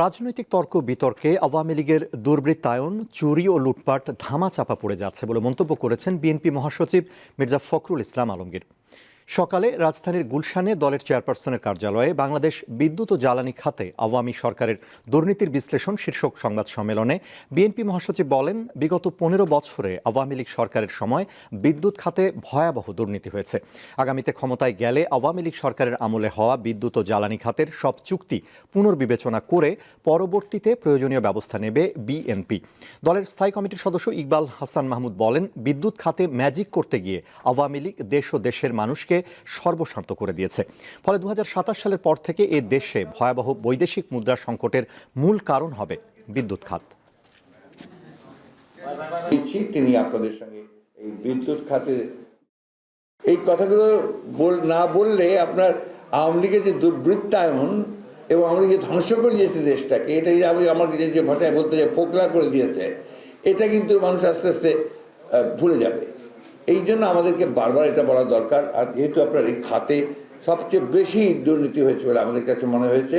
রাজনৈতিক তর্ক বিতর্কে আওয়ামী লীগের দুর্বৃত্তায়ন, চুরি ও লুটপাট ধামাচাপা পড়ে যাচ্ছে বলে মন্তব্য করেছেন বিএনপি মহাসচিব মির্জা ফখরুল ইসলাম আলমগীর। সকালে রাজধানীর গুলশানে দলের চেয়ারপারসনের কার্যালয়ে বাংলাদেশ বিদ্যুৎ ও জ্বালানি খাতে আওয়ামী সরকারের দুর্নীতির বিশ্লেষণ শীর্ষক সংবাদ সম্মেলনে বিএনপি মহাসচিব বলেন, বিগত পনেরো বছরে আওয়ামী লীগ সরকারের সময় বিদ্যুৎ খাতে ভয়াবহ দুর্নীতি হয়েছে। আগামীতে ক্ষমতায় গেলে আওয়ামী লীগ সরকারের আমলে হওয়া বিদ্যুৎ ও জ্বালানি খাতের সব চুক্তি পুনর্বিবেচনা করে পরবর্তীতে প্রয়োজনীয় ব্যবস্থা নেবে বিএনপি। দলের স্থায়ী কমিটির সদস্য ইকবাল হাসান মাহমুদ বলেন, বিদ্যুৎ খাতে ম্যাজিক করতে গিয়ে আওয়ামী লীগ দেশ ও দেশের মানুষকে সর্বশান্ত করে দিয়েছে। ফলে দু সালের পর থেকে এ দেশে ভয়াবহ বৈদেশিক মুদ্রা সংকটের মূল কারণ হবে বিদ্যুৎ খাত। তিনি আপনাদের সঙ্গে এই বিদ্যুৎ খাতে এই কথাগুলো বল না বললে আপনার আওয়ামী লীগের যে দুর্বৃত্তায়ন এবং আওয়ামী লীগের ধ্বংস করে দিয়েছে দেশটাকে, এটা যে আমি আমার যে যে ভাষায় বলতে যে পোকলা করে দিয়েছে, এটা কিন্তু মানুষ আস্তে আস্তে ভুলে যাবে। এই জন্য আমাদেরকে বারবার এটা বলা দরকার। আর যেহেতু আপনার এই খাতে সবচেয়ে বেশি দুর্নীতি হয়েছে বলে আমাদের কাছে মনে হয়েছে